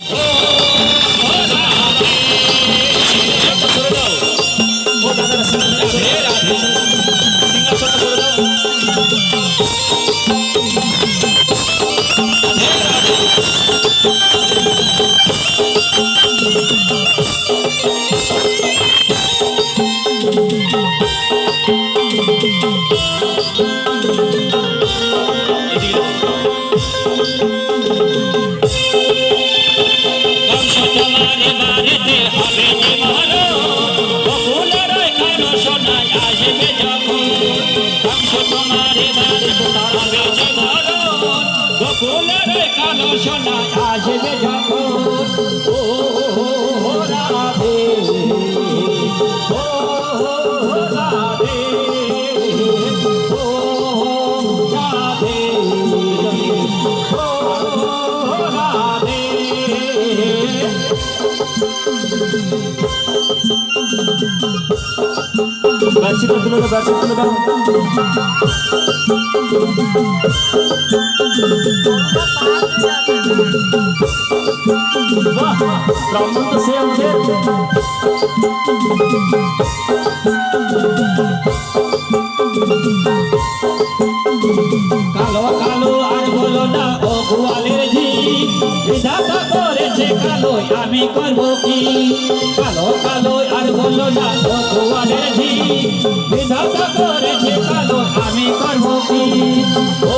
তোমারে আসবে Senta no lugar, senta no lugar. Wah, kamu tuh siang cek. কালো আমি করব কি? কালো কালো আর বলল না গোয়ালের ঝি বিধাতা করেছে কালো আমি করব কি? ও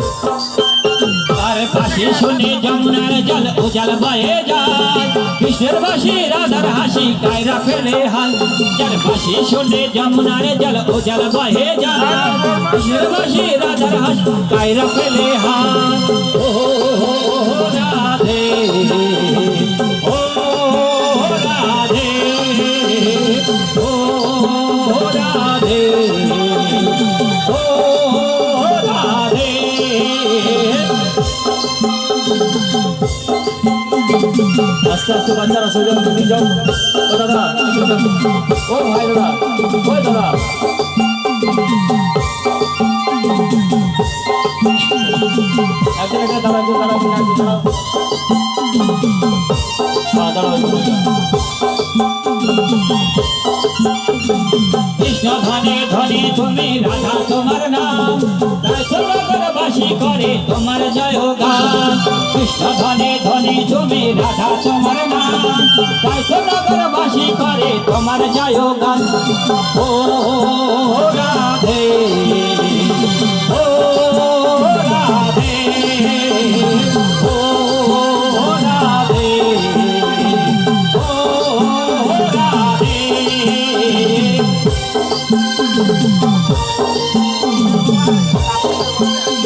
শুনে যমুনার জল উজাল বয়ে যায়। কৃষ্ণের বাসি রাধার হাসি কায়রা ফেলে হাল। যার পাশে শুনে যমুনার জল উজাল বয়ে যায়। কৃষ্ণের বাসি রাধার হাসি কায়রা ফেলে হাল। ও রাধে। ও রাধে। ও আস্তে আস্তে বাচ্চারা সোজা তুমি যাও। ও দাদা, ও ভাই দাদা, ওই দাদা। একজন একটা দাঁড়া একজন দাঁড়া একজন একজন দাঁড়াও তুমি রাধা তোমার নাম। করে, তোমার জয় গান কৃষ্ণ ধনে ধনে তুমি রাধা তোমার নাম করে, তোমার জয় গান ও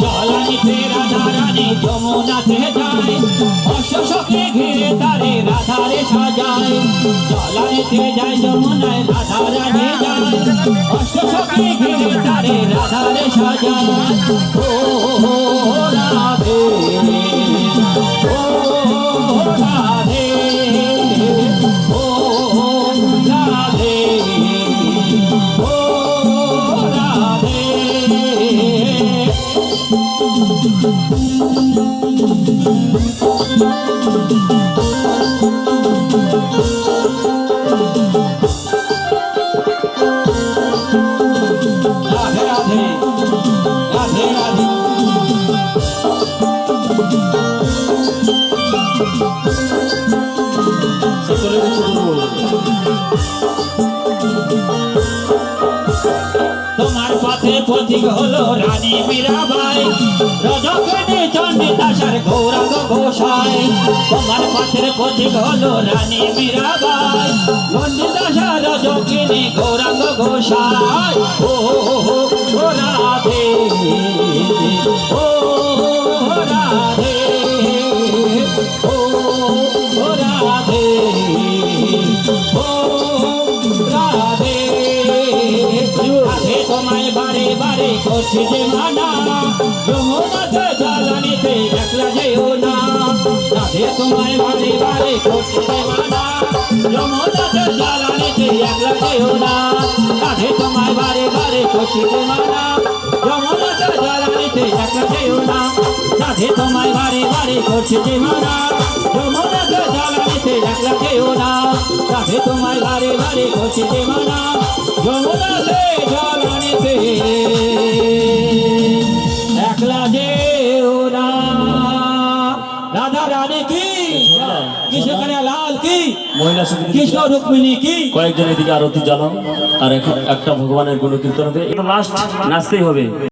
জলানিতে রাধা রানী যমুনাতে যায়। অশ্বশকে ঘিরে তারে রাধারে সাজায়। জলানিতে যায়, যমুনায় রাধা রানী যায়। অশ্বশকে ঘিরে তারে রাধারে সাজায়। ও রাধে ও রাধে। সকলে কিছু বলব পথিক হলো রানী মীরাবাই। রজকিনী চণ্ডী দাসার গৌরাঙ্গ গোসাই। তোমার পথের পথিক হলো রানী মীরাবাই। চণ্ডী দাসা রজকিনী গৌরাঙ্গ ও, ও রাধে। তোমায় বারে বারে করছি যে মানা। যমুনাতে জ্বালানিতে একলা যেও না। রাধে তোমায় বারে বারে করছি যে মানা। যমুনাতে জ্বালানিতে একলা যেও না। রাধে তোমায় বারে বারে করছি যে মানা। যমুনাতে জ্বালানিতে একলা যেও না। রাধে তোমায় বারে বারে করছি যে মানা। যমুনাতে রানী কি? কৃষ্ণ লাল কি? মহিলা কৃষ্ণ রুক্মিণী কি? কয়েকজন এদিকে আরতি জ্বালান আর এখন একটা ভগবানের গুণ কীর্তন হবে এটা লাস্ট নাচতেই হবে।